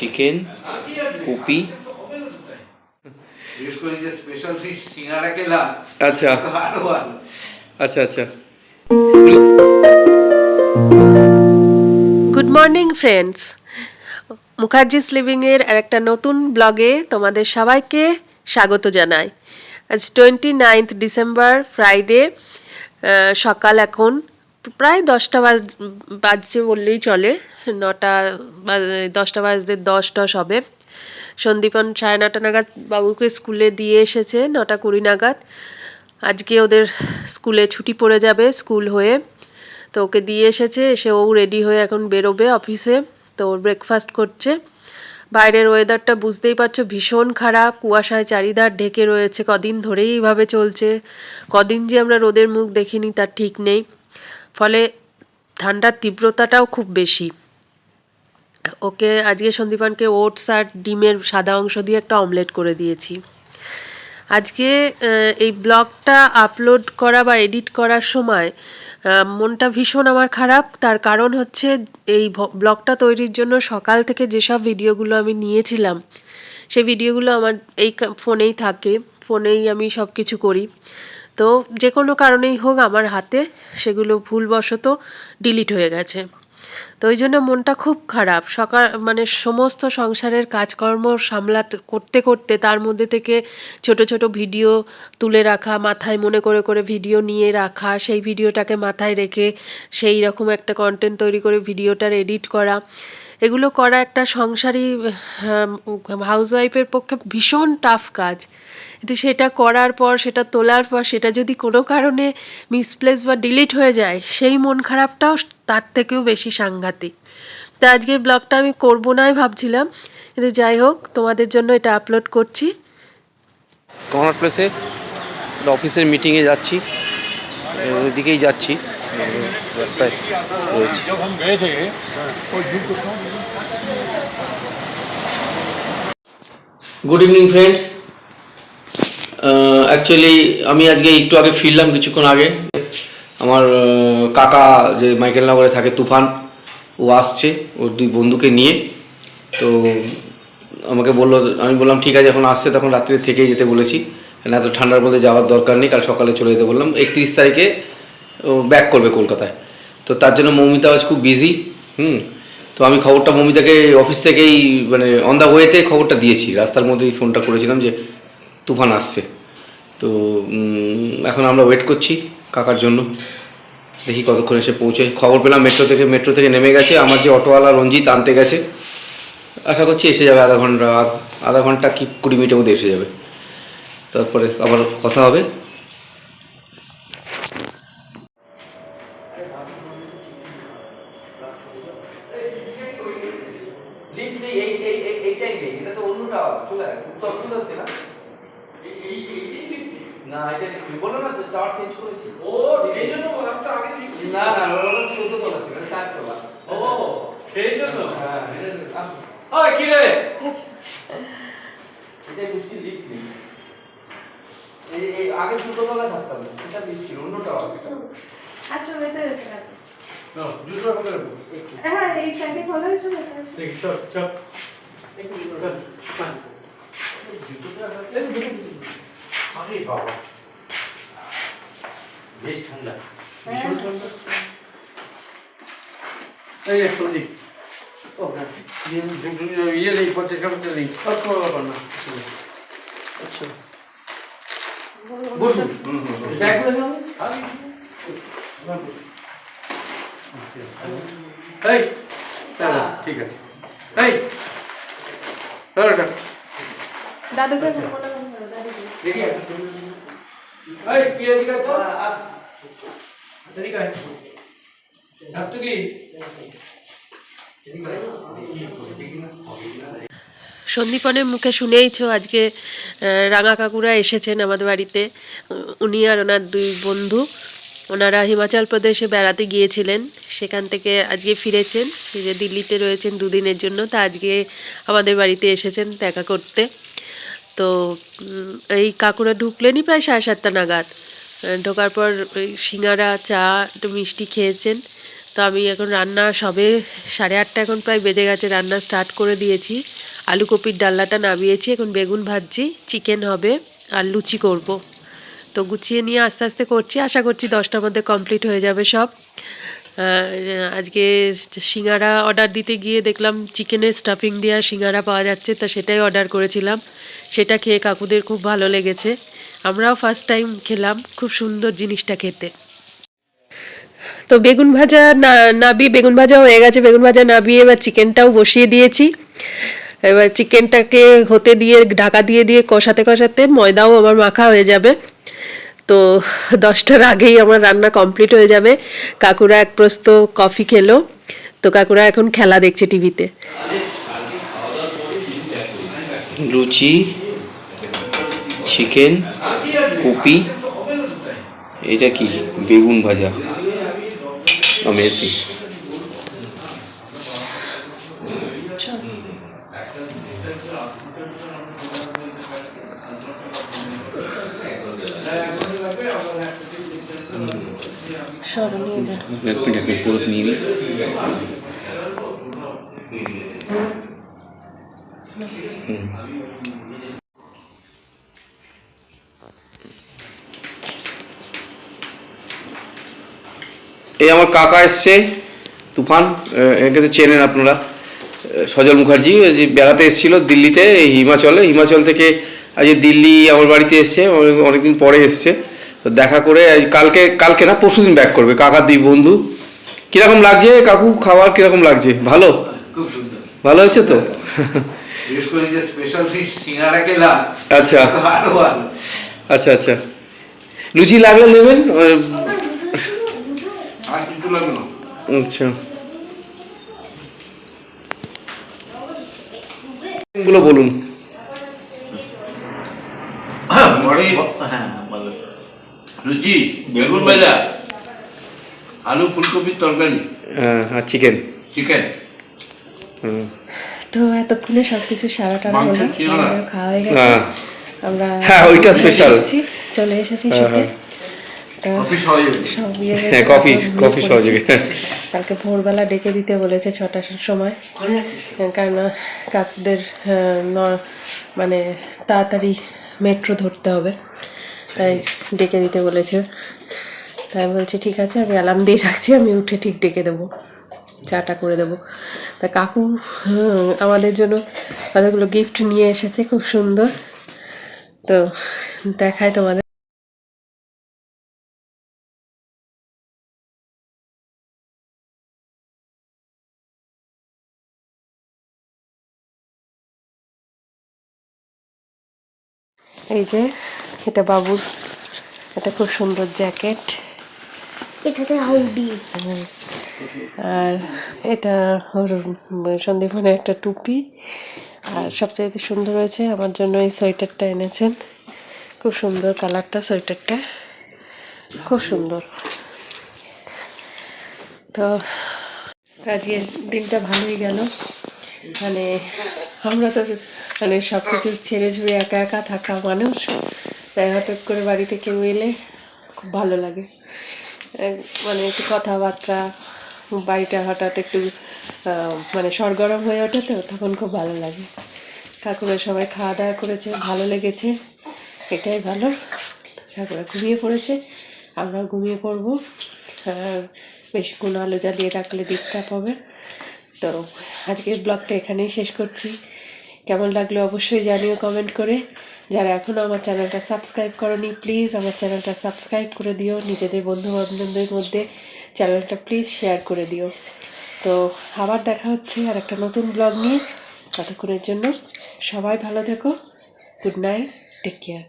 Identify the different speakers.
Speaker 1: Chicken copy আচ্ছা আচ্ছা আচ্ছা
Speaker 2: গুড মর্নিং ফ্রেন্ডস মুখার্জিস লিভিংয়ের আর একটা নতুন ব্লগে তোমাদের সবাইকে স্বাগত জানাই। আজ টোয়েন্টি নাইন্থ ডিসেম্বর ফ্রাইডে সকাল এখন। প্রায় দশটা বাজ, বাজছে বললেই চলে। নটা দশটা বাজতে দশ টস হবে। সন্দীপন সাড়ে নটা নাগাদ বাবুকে স্কুলে দিয়ে এসেছে, নটা কুড়ি নাগাদ। আজকে ওদের স্কুলে ছুটি পড়ে যাবে স্কুল হয়ে। তো ওকে দিয়ে এসেছে, এসে ও রেডি হয়ে এখন বেরোবে অফিসে। তো ওর ব্রেকফাস্ট করছে। বাইরের ওয়েদারটা বুঝতেই পারছ, ভীষণ খারাপ। কুয়াশায় চারিধার ঢেকে রয়েছে। কদিন ধরেই এইভাবে চলছে। কদিন যে আমরা রোদের মুখ দেখিনি, তার ঠিক নেই। ফলে ঠান্ডার তীব্রতাটাও খুব বেশি। ওকে আজকে সন্দীপানকে ওটস আর ডিমের সাদা অংশ দিয়ে একটা অমলেট করে দিয়েছি। আজকে এই ব্লগটা আপলোড করা বা এডিট করার সময় মনটা ভীষণ আমার খারাপ। তার কারণ হচ্ছে এই ব্লগটা তৈরির জন্য সকাল থেকে যেসব ভিডিওগুলো আমি নিয়েছিলাম সেই ভিডিওগুলো আমার এই ফোনেই থাকে। ফোনেই আমি সব কিছু করি। তো যে কোনো কারণেই হোক আমার হাতে সেগুলো ভুলবশত ডিলিট হয়ে গেছে। তো ওই জন্য মনটা খুব খারাপ। সকাল মানে সমস্ত সংসারের কাজকর্ম সামলাতে, করতে করতে তার মধ্যে থেকে ছোট ছোট ভিডিও তুলে রাখা, মাথায় মনে করে করে ভিডিও নিয়ে রাখা, সেই ভিডিওটাকে মাথায় রেখে সেই রকম একটা কন্টেন্ট তৈরি করে ভিডিওটার এডিট করা। এগুলো করা একটা সংসারী হাউসওয়াইফের পক্ষে ভীষণ টাফ কাজ। কিন্তু সেটা করার পর, সেটা তোলার পর, সেটা যদি কোনো কারণে মিসপ্লেস বা ডিলিট হয়ে যায়, সেই মন খারাপটাও তার থেকেও বেশি সাংঘাতিক। তা আজকের ব্লগটা আমি করব নাই ভাবছিলাম। কিন্তু যাই হোক তোমাদের জন্য এটা আপলোড করছি।
Speaker 1: কর্নার প্লেসে অফিসের মিটিংয়ে যাচ্ছি। ওইদিকেই যাচ্ছি। রাস্তায় রয়েছি। গুড ইভিনিং ফ্রেন্ডস অ্যাকচুয়ালি আমি আজকে একটু আগে ফিরলাম কিছুক্ষণ আগে। আমার কাকা যে মাইকেলনগরে থাকে, তুফান, ও আসছে, ওর দুই বন্ধুকে নিয়ে। তো আমাকে বলল, আমি বললাম, ঠিক আছে যখন আসছে। তখন রাত্রে থেকেই যেতে বলেছি। কেন এত ঠান্ডার মধ্যে যাওয়ার দরকার নেই, কাল সকালে চলে যেতে বললাম। একত্রিশ তারিখে ও ব্যাক করবে কলকাতায়। তো তার জন্য মৌমিতা আজ খুব বিজি হুম? তো আমি খবরটা মৌমিতাকে অফিস থেকেই মানে অন দ্য ওয়েতে খবরটা দিয়েছি। রাস্তার মধ্যেই ফোনটা করেছিলাম যে, তুফান আসছে। তো এখন আমরা ওয়েট করছি। কাকার জন্য দেখি কতক্ষণ এসে পৌঁছে খবর পেলাম মেট্রো থেকে মেট্রো থেকে নেমে গেছে আমার যে অটোওয়ালা রঞ্জিত আনতে গেছে আশা করছি এসে যাবে আধা ঘণ্টা আধ- ঘণ্টা কি কুড়ি মিনিটের মধ্যে এসে যাবে তারপরে আবার কথা হবে না এটা বলো না তো টাওয়ার চেঞ্জ করেছি?
Speaker 3: ও সেই জন্য বললাম তো আগে দেখি
Speaker 1: না না ওটা চোদ্দ তলা ছিল চার তলা
Speaker 3: ও সেই জন্য।
Speaker 1: হ্যাঁ
Speaker 3: ওই কি রে?
Speaker 1: এটাই মুশকিল লিফট নেই। এই এই আগে দুটো তলা থাকতাম এটা লিফট ছিল অন্য টাওয়ার
Speaker 4: আচ্ছা এসে
Speaker 3: না পকেটে
Speaker 4: হ্যাঁ এই সাইডে খোলা না?
Speaker 3: চল চল। আরে বাবা। বেশ ঠান্ডা। ভীষণ ঠান্ডা। এই এক সন্দীপ
Speaker 1: হ্যাঁ।
Speaker 3: ইয়ে নেই পঞ্চাশ কাপড়টা নেই।
Speaker 1: আর কোনো ব্যাপার না আচ্ছা। বসুন। ব্যাগগুলো যাবে
Speaker 3: এই ঠিক আছে। এই
Speaker 4: দাদুকে
Speaker 1: দেখি
Speaker 3: এই কি এদিকে তো এদিকে আয়। ডাক্তার কি?
Speaker 2: সন্দীপনের মুখে শুনেইছো আজকে রাঙা কাকুরা এসেছেন আমাদের বাড়িতে। উনি আর ওনার দুই বন্ধু। ওনারা হিমাচল প্রদেশে বেড়াতে গিয়েছিলেন। সেখান থেকে আজকে ফিরেছেন। এই যে দিল্লিতে রয়েছেন দুদিনের জন্য তা আজকে আমাদের বাড়িতে এসেছেন দেখা করতে। তো, এই কাকুরা ঢুকলেনই প্রায় সাড়ে সাতটা নাগাদ। ঢোকার পর ওই সিঙ্গারা, চা, একটু মিষ্টি খেয়েছেন। তো আমি এখন রান্না সবে সাড়ে আটটা এখন প্রায় বেজে গেছে, রান্না স্টার্ট করে দিয়েছি। আলু কপির ডাল্লাটা নামিয়েছি, এখন বেগুন ভাজছি চিকেন হবে, আর লুচি করব। তো গুছিয়ে নিয়ে আস্তে আস্তে করছি, আশা করছি দশটার মধ্যে কমপ্লিট হয়ে যাবে সব। আজকে সিঙ্গারা অর্ডার দিতে গিয়ে দেখলাম চিকেনের স্টাফিং দেওয়া সিঙ্গারা পাওয়া যাচ্ছে, তো সেটাই অর্ডার করেছিলাম। সেটা খেয়ে কাকুদের খুব ভালো লেগেছে। আমরাও ফার্স্ট টাইম খেলাম, খুব সুন্দর জিনিসটা খেতে। তো বেগুন ভাজা না, নাবিয়ে বেগুন ভাজা হয়ে গেছে। বেগুন ভাজা নাবিয়ে এবার চিকেনটাও বসিয়ে দিয়েছি। এবার চিকেনটাকে হতে দিয়ে, ঢাকা দিয়ে দিয়ে কষাতে কষাতে ময়দাও আমার মাখা হয়ে যাবে। তো দশটার আগেই আমার রান্না কমপ্লিট হয়ে যাবে। কাকুরা এক প্রস্ত কফি খেলো। তো কাকুরা এখন খেলা দেখছে টিভিতে
Speaker 1: লুচি চিকেন কপি এটা কি? বেগুন ভাজা। আমেজি
Speaker 2: সব নিয়ে যা।
Speaker 1: এক মিনিট এক মিনিট পুরো নিয়ে নিই এই আমার কাকা এসছে তুফান একে তো চেনেন আপনারা। সজল মুখার্জি ওই যে বেড়াতে এসেছিল দিল্লিতে হিমাচলে। হিমাচল থেকে আজকে দিল্লি আমার বাড়িতে এসছে অনেক- অনেকদিন পরে এসছে। তো দেখা করে কালকে কালকে না পরশু দিন ব্যাক করবে। কাকার দুই বন্ধু। কীরকম লাগছে কাকু? খাবার কীরকম লাগছে? ভালো?
Speaker 5: খুব সুন্দর।
Speaker 1: ভালো হয়েছে তো?
Speaker 5: বিশেষ করে যে স্পেশাল ফিশ সিঙ্গারা খেলাম
Speaker 1: আচ্ছা।
Speaker 5: ভালো
Speaker 1: আচ্ছা আচ্ছা। লুচি লাগলে নেবেন? আচ্ছা। গুলো বলুন।
Speaker 6: হ্যাঁ। লুচি বেগুন ভাজা আলু ফুলকপির তরকারি।
Speaker 1: হ্যাঁ আর চিকেন
Speaker 6: চিকেন
Speaker 2: তো এতক্ষণে খাওয়া হয়ে গেছে। আমরা
Speaker 1: হ্যাঁ, ওইটা।
Speaker 2: এসেছি, চলে এসেছি
Speaker 1: হ্যাঁ, হ্যাঁ।
Speaker 2: তো
Speaker 6: কফি
Speaker 2: ইয়ে হয়ে
Speaker 1: কফি। সহযোগী।
Speaker 2: কালকে ভোরবেলা ডেকে দিতে বলেছে ছটার সময়। কারণ কাকুদের ন- মানে তাড়াতাড়ি মেট্রো ধরতে হবে। তাই ডেকে দিতে বলেছে। তাই বলছি, ঠিক আছে, আমি অ্যালার্ম দিয়ে রাখছি, আমি উঠে ঠিক ডেকে দেবো। চাটা করে দেবো। তা কাকু আমাদের জন্য কতগুলো গিফট নিয়ে এসেছে, খুব সুন্দর। তো দেখায় তোমাদের। এই যে এটা বাবুর এটা খুব সুন্দর জ্যাকেট।
Speaker 4: এটাতে হাউডি।
Speaker 2: আর এটা সন্দীপনের একটা টুপি। আর সবচাইতে সুন্দর হয়েছে আমার জন্য এই সোয়েটারটা এনেছেন। খুব সুন্দর কালারটা সোয়েটারটা। খুব সুন্দর। তো আজকের দিনটা ভালোই গেল। মানে আমরা তো মানে সব কিছু ছেড়ে ছুড়ে একা একা থাকা মানুষ। হঠাৎ করে বাড়িতে কেউ এলে খুব ভালো লাগে। মানে একটু কথাবার্তা, বাড়িটা হঠাৎ একটু মানে সরগরম হয়ে ওঠে তো, তখন খুব ভালো লাগে। কাকুরা সবাই খাওয়া দাওয়া করেছে, ভালো লেগেছে, এটাই ভালো। কাকুরা ঘুমিয়ে পড়েছে, আমরাও ঘুমিয়ে পড়ব। বেশিক্ষণ আলো জ্বালিয়ে রাখলে ডিস্টার্ব হবে। তো আজকের ব্লগটা এখানেই শেষ করছি। কেমন লাগল অবশ্যই জানিও কমেন্ট করে। যারা এখনও আমার চ্যানেলটা সাবস্ক্রাইব করনি প্লিজ আমার চ্যানেলটা সাবস্ক্রাইব করে দিও। নিজেদের বন্ধুবান্ধবদের মধ্যে চ্যানেলটা প্লিজ শেয়ার করে দিও। তো আবার দেখা হচ্ছে আর একটা নতুন ব্লগ নিয়ে। ততক্ষণের জন্য সবাই ভালো থেকো। Good night take care